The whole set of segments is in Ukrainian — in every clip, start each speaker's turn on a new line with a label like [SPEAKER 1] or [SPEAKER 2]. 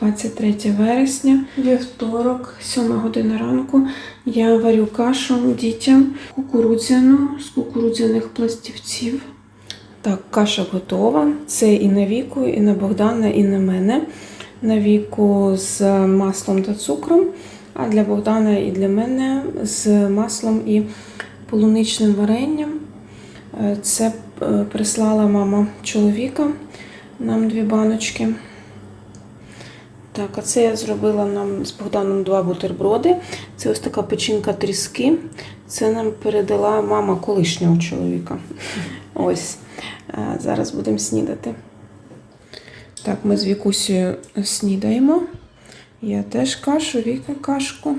[SPEAKER 1] 23 вересня, вівторок, 7 година ранку. Я варю кашу дітям кукурудзяну з кукурудзяних пластівців. Так, каша готова. Це і на віку, і на Богдана, і на мене. На віку з маслом та цукром, а для Богдана і для мене з маслом і полуничним варенням. Е, Це е, прислала мама чоловіка нам дві баночки. Так, а це я зробила нам з Богданом два бутерброди. Це ось така печінка тріски. Це нам передала мама колишнього чоловіка. Ось. Зараз будемо снідати. Так, ми з Вікусею снідаємо. Я теж кашу, Віка кашку.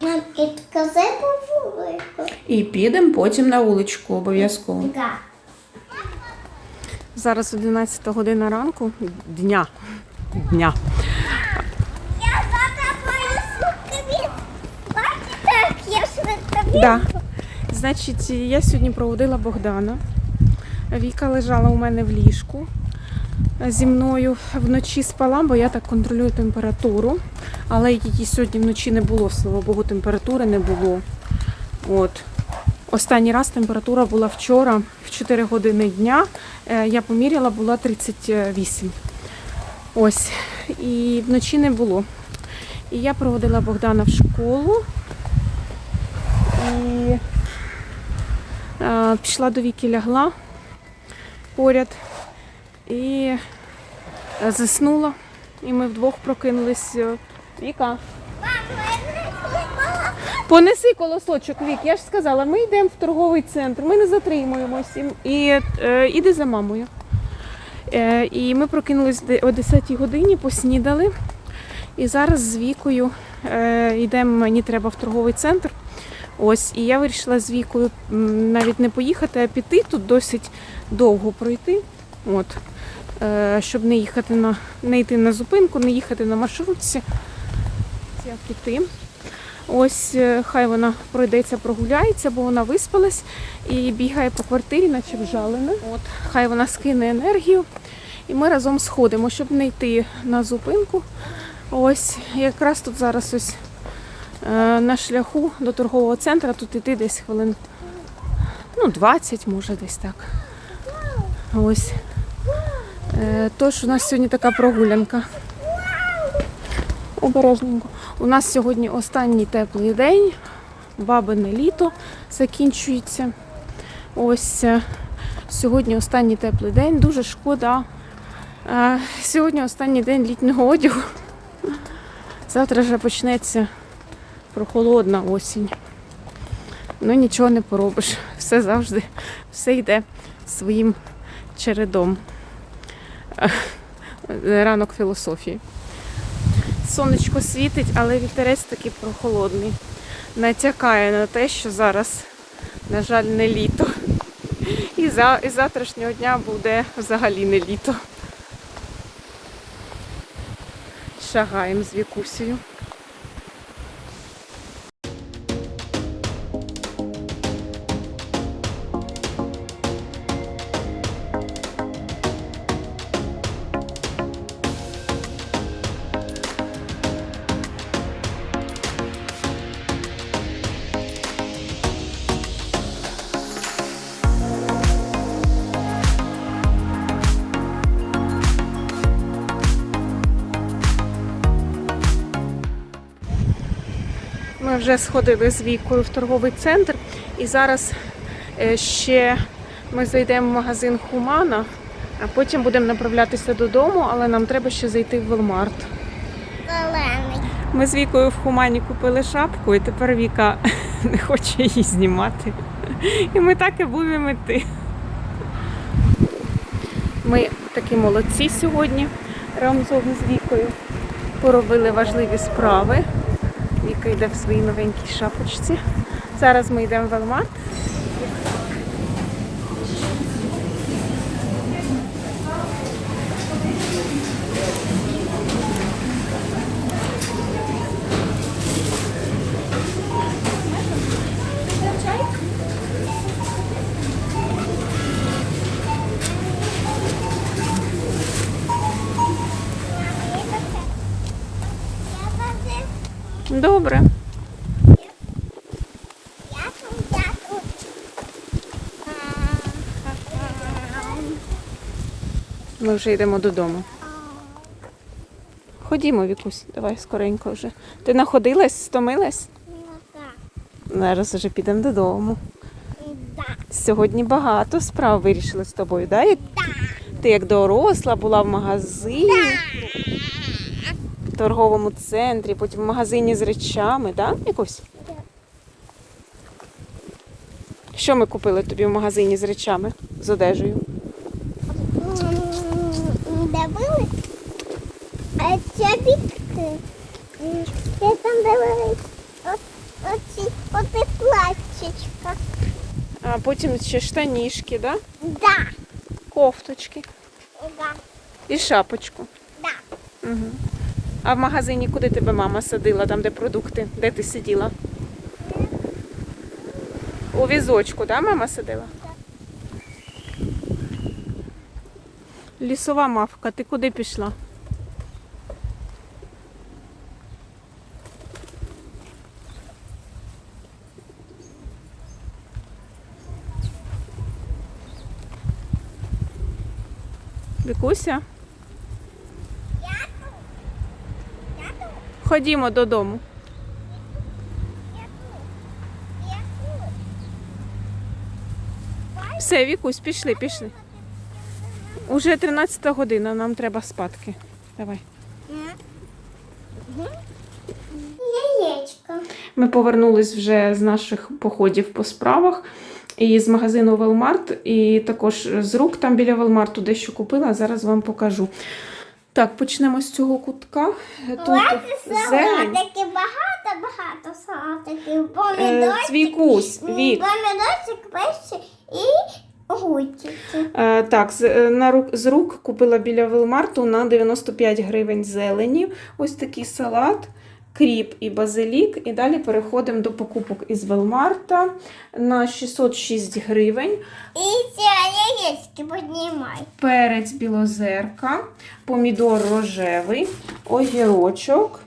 [SPEAKER 2] Мам, і сказай по вулику.
[SPEAKER 1] І підемо потім на вуличку обов'язково.
[SPEAKER 2] Да.
[SPEAKER 1] Зараз 11 година ранку дня. Дня.
[SPEAKER 2] Я завтра. Бачите, як я швидко
[SPEAKER 1] Да. Значить, я сьогодні проводила Богдана. Віка лежала у мене в ліжку зі мною. Вночі спала, бо я так контролюю температуру. Але її сьогодні вночі не було, слава Богу, температури не було. От. Останній раз температура була вчора в 4 години дня. Е, Я поміряла, була 38. Ось. І вночі не було. І я проводила Богдана в школу. І е, пішла до Віки, лягла поряд і е, заснула. І ми вдвох прокинулись. Віка. Понеси колосочок, Вік. Я ж сказала, ми йдемо в торговий центр, ми не затримуємось. І, е, іди за мамою. Е, і ми прокинулись о 10 годині, поснідали. І зараз з Вікою е, йдемо, мені треба в торговий центр. Ось, і я вирішила з Вікою навіть не поїхати, а піти тут досить довго пройти. От, е, щоб не їхати на не йти на зупинку, не їхати на маршрутці. Це піти. Ось е, хай вона пройдеться, прогуляється, бо вона виспалась і бігає по квартирі, наче вжалена. От, хай вона скине енергію. І ми разом сходимо, щоб не йти на зупинку. Ось якраз тут зараз ось е, на шляху до торгового центру, тут іти десь хвилин ну, 20, може десь так. Ось. Е, Тож у нас сьогодні така прогулянка. Обережненько. У нас сьогодні останній теплий день, бабине літо закінчується. Ось е, сьогодні останній теплий день, дуже шкода. Е, Сьогодні останній день літнього одягу. Завтра вже почнеться прохолодна осінь. Ну нічого не поробиш. Все завжди, все йде своїм чередом. Е, Ранок філософії. Сонечко світить, але вітерець такий прохолодний. Натякає на те, що зараз, на жаль, не літо. І, за, і завтрашнього дня буде взагалі не літо. Шагаємо з Вікусею. Ми вже сходили з Вікою в торговий центр і зараз е, ще ми зайдемо в магазин Хумана, а потім будемо направлятися додому, але нам треба ще зайти в Велмарт. Ми з Вікою в Хумані купили шапку, і тепер Віка не хоче її знімати. І ми так і будемо йти. Ми такі молодці сьогодні разом з Вікою. Поробили важливі справи. Віка йде в своїй новенькій шапочці. Зараз ми йдемо в Велмарт. Добре. Ми вже йдемо додому. Ходімо, Вікусь, давай скоренько вже. Ти находилась, стомилась?
[SPEAKER 2] Так.
[SPEAKER 1] Зараз вже підемо додому. Сьогодні багато справ вирішили з тобою, да? Як ти як доросла була в магазині, торговому центрі, потім в магазині з речами, да, Вікусь?
[SPEAKER 2] Так.
[SPEAKER 1] Що ми купили тобі в магазині з речами, з одежею?
[SPEAKER 2] А чобітки. Я там дивилась. Оці, оці платчичка.
[SPEAKER 1] А потім ще штанішки, да?
[SPEAKER 2] Да.
[SPEAKER 1] кофточки
[SPEAKER 2] Да.
[SPEAKER 1] і шапочку.
[SPEAKER 2] Да.
[SPEAKER 1] Угу. А в магазині куди тебе мама садила, там де продукти? Де ти сиділа? У візочку, да, мама сидила? Лісова мавка, ти куди пішла? Вікуся,
[SPEAKER 2] Я тут. Я тут.
[SPEAKER 1] Ходімо додому. Все, Вікусь, пішли, пішли. Уже 13 година, нам треба спадки. Давай.
[SPEAKER 2] Яєчко.
[SPEAKER 1] Ми повернулись вже з наших походів по справах. І з магазину Велмарт, і також з рук там біля Велмарту дещо купила, зараз вам покажу. Так, почнемо з цього кутка. Тут зелень.
[SPEAKER 2] Салатики, багато-багато салатиків.
[SPEAKER 1] Е,
[SPEAKER 2] Помідорчик,
[SPEAKER 1] Цвікусь, Вік.
[SPEAKER 2] помідорчик, перший і гудчики.
[SPEAKER 1] Е, так, з, е, на рук, з рук купила біля Велмарту на 95 гривень зелені. Ось такий салат, кріп і базилік. І далі переходимо до покупок із Велмарта на 606 гривень.
[SPEAKER 2] І ці яєчки піднімай.
[SPEAKER 1] Перець білозерка, помідор рожевий, огірочок,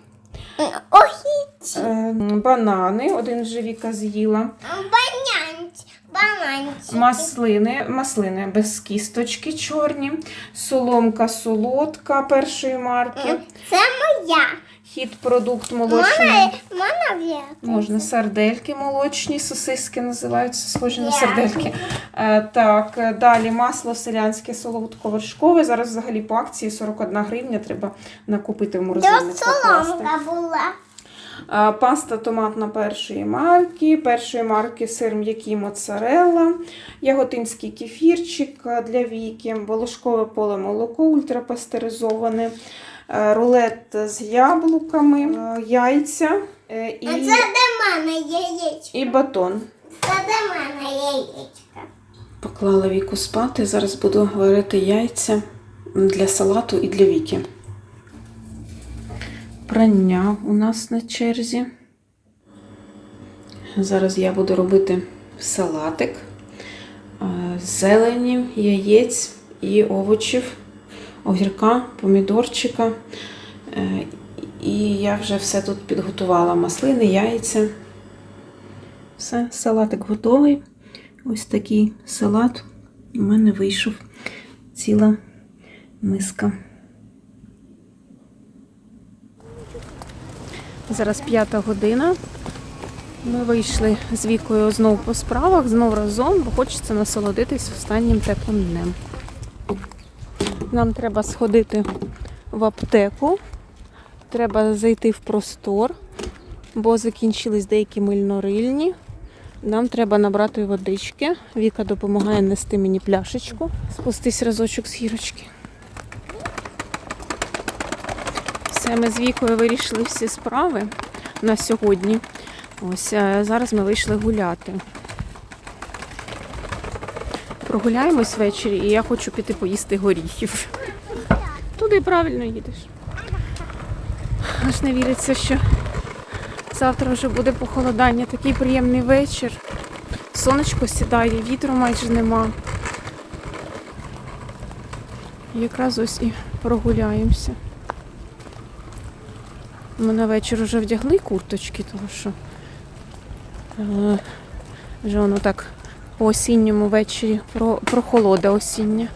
[SPEAKER 2] Огіці.
[SPEAKER 1] е, банани, один вже Віка з'їла,
[SPEAKER 2] Банянці. Бананчики.
[SPEAKER 1] маслини, маслини без кісточки чорні, соломка солодка першої марки,
[SPEAKER 2] Це моя.
[SPEAKER 1] Хід продукт молочний.
[SPEAKER 2] Можна, можна
[SPEAKER 1] сардельки молочні, сосиски називаються, схожі на сардельки. Е, так, е, далі масло селянське солодковершкове. Зараз взагалі по акції 41 гривня треба накупити в морозильник. Покласти.
[SPEAKER 2] соломка була.
[SPEAKER 1] Е, Паста томатна першої марки, першої марки сир м'який моцарелла, яготинський кефірчик для віки, волошкове поле молоко ультрапастеризоване, рулет з яблуками, е, яйця е, і,
[SPEAKER 2] А це до мене яєчко.
[SPEAKER 1] і батон.
[SPEAKER 2] Це до мене яєчко.
[SPEAKER 1] Поклала віку спати. Зараз буду варити яйця для салату і для віки. Прання у нас на черзі. Зараз я буду робити салатик е, з зелені, яєць і овочів, огірка, помідорчика. Е, І я вже все тут підготувала маслини, яйця. Все, салатик готовий. Ось такий салат. У мене вийшов ціла миска. Зараз п'ята година. Ми вийшли з вікою знову по справах, знов разом, бо хочеться насолодитись останнім теплим днем. Нам треба сходити в аптеку, треба зайти в простор, бо закінчились деякі мильнорильні. Нам треба набрати водички. Віка допомагає нести мені пляшечку. Спустись разочок з гірочки. Все, ми з Вікою вирішили всі справи на сьогодні. Ось зараз ми вийшли гуляти. Прогуляємось ввечері, і я хочу піти поїсти горіхів. Туди правильно їдеш. Аж не віриться, що завтра вже буде похолодання. Такий приємний вечір. Сонечко сідає, вітру майже нема. Якраз ось і прогуляємося. Ми на вечір вже вдягли курточки, тому що е, вже воно так по осінньому ввечері про, прохолода осіння.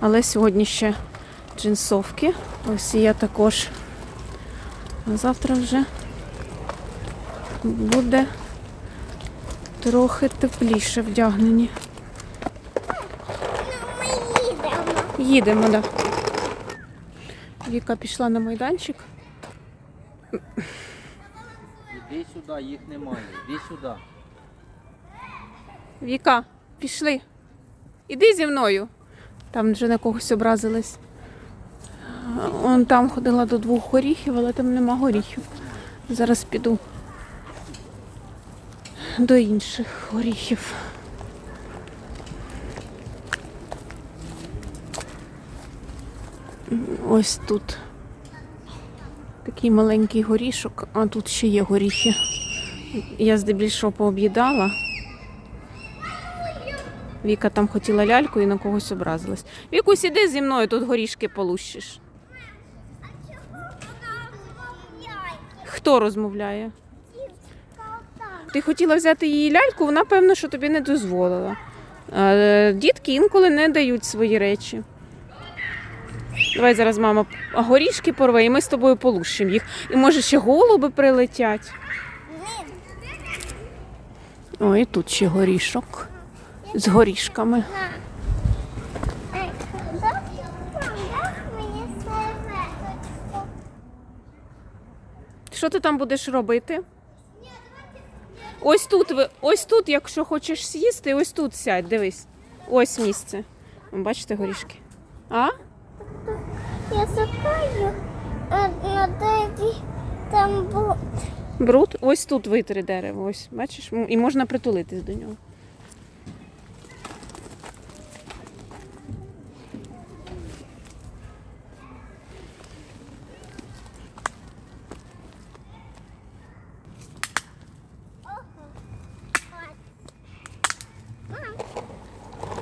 [SPEAKER 1] Але сьогодні ще джинсовки. Ось я також. А завтра вже буде трохи тепліше вдягнені.
[SPEAKER 2] Ми їдемо.
[SPEAKER 1] Їдемо, да. Віка пішла на майданчик.
[SPEAKER 3] Іди сюди, їх немає. Іди сюди.
[SPEAKER 1] Віка, пішли. Іди зі мною. Там вже на когось образились. Он там ходила до двох горіхів, але там нема горіхів. Зараз піду до інших горіхів. Ось тут такий маленький горішок, а тут ще є горіхи. Я здебільшого пооб'їдала. Віка там хотіла ляльку і на когось образилась. Вікусь, іди зі мною, тут горішки полущиш. Хто розмовляє? Ти хотіла взяти її ляльку, вона певно, що тобі не дозволила. Дітки інколи не дають свої речі. Давай зараз мама горішки порве, і ми з тобою полущимо їх. І може ще голуби прилетять. Ой, тут ще горішок з горішками. Що ти там будеш робити? Ось тут, ось тут, якщо хочеш сісти, ось тут сядь, дивись. Ось місце. Бачите горішки? А?
[SPEAKER 2] Я шукаю на дереві там було.
[SPEAKER 1] Бруд? Ось тут витри дерево. Ось, бачиш? І можна притулитись до нього.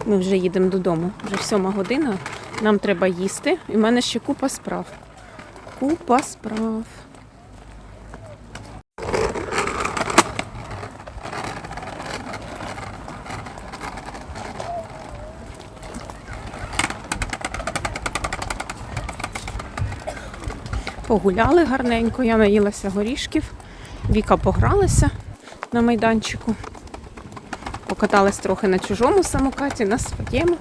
[SPEAKER 1] Ми вже їдемо додому. Вже сьома година. Нам треба їсти. І в мене ще купа справ. Купа справ. Погуляли гарненько, я наїлася горішків. Віка погралася на майданчику. Покаталась трохи на чужому самокаті, на своєму.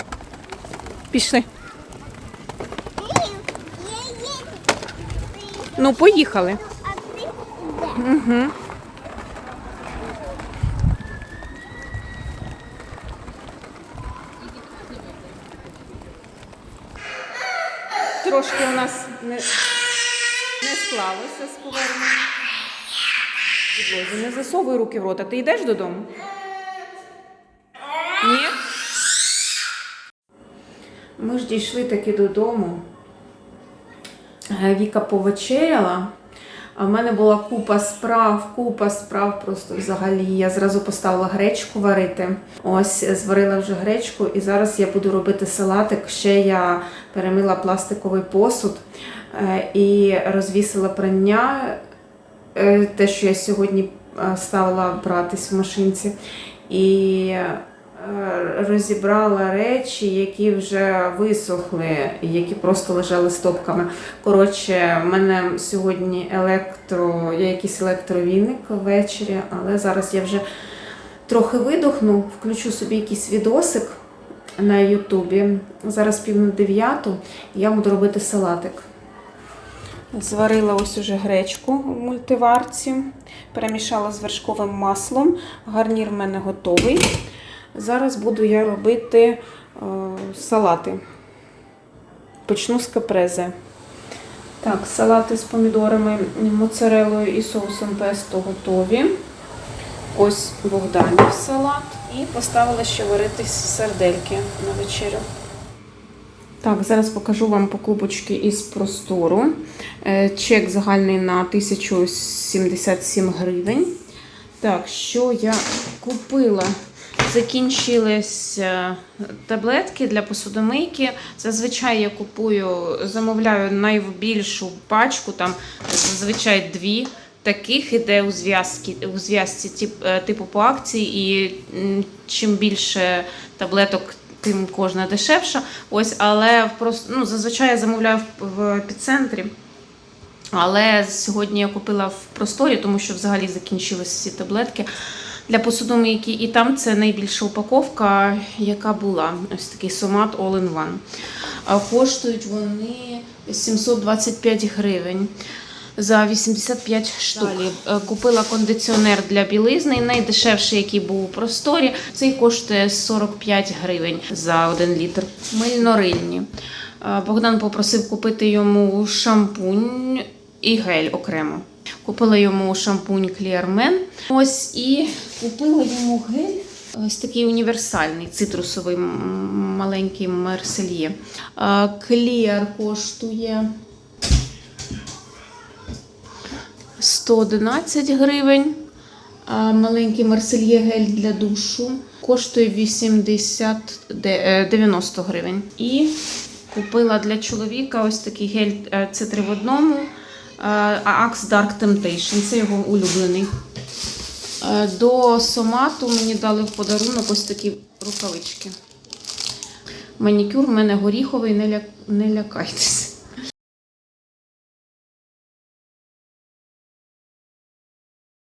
[SPEAKER 1] Пішли. Ну, поїхали.
[SPEAKER 2] А?
[SPEAKER 1] Угу. Трошки у нас не, не склалося з поверненням. Не засовуй руки в рота. Ти йдеш додому? Ми ж дійшли таки додому. Е, Віка повечеряла. А в мене була купа справ, купа справ просто взагалі. Я зразу поставила гречку варити. Ось зварила вже гречку, і зараз я буду робити салатик. Ще я перемила пластиковий посуд е, і розвісила прання, е, те, що я сьогодні ставила братись в машинці. І розібрала речі, які вже висохли, які просто лежали стопками. Коротше, в мене сьогодні електро, я якийсь електровійник ввечері, але зараз я вже трохи видохну, включу собі якийсь відосик на Ютубі. Зараз пів на дев'яту, я буду робити салатик. Зварила ось уже гречку в мультиварці, перемішала з вершковим маслом. Гарнір в мене готовий. Зараз буду я робити е, салати. Почну з капрезе. Так, салати з помідорами, моцарелою і соусом песто готові. Ось Богданів салат. І поставила ще варитись сардельки на вечерю. Так, зараз покажу вам покупочки із простору. Е, Чек загальний на 1077 гривень. Так, що я купила? Закінчились таблетки для посудомийки. Зазвичай я купую, замовляю найбільшу пачку, там зазвичай дві. Таких іде у зв'язці у зв'язці е, типу по акції, і чим більше таблеток, тим кожна дешевша. Ось, але просто ну, зазвичай я замовляю в, епіцентрі. Але сьогодні я купила в просторі, тому що взагалі закінчились всі таблетки для посудомийки. І там це найбільша упаковка, яка була. Ось такий сомат All in One. А Коштують вони 725 гривень. За 85 штук. Далі е, купила кондиціонер для білизни, найдешевший, який був у просторі. Цей коштує 45 гривень за 1 літр. Мильнорильні. Е, Богдан попросив купити йому шампунь і гель окремо. Купила йому шампунь Clearman. Ось і купила йому гель. Ось такий універсальний цитрусовий маленький мерсельє. Clear коштує 111 гривень. Маленький марсельє гель для душу коштує 80, де- е, 90 гривень. І купила для чоловіка ось такий гель це три в одному. Е, Axe Dark Temptation. Це його улюблений. Е, До сомату мені дали в подарунок ось такі рукавички. Манікюр в мене горіховий, не, ля... не лякайтеся.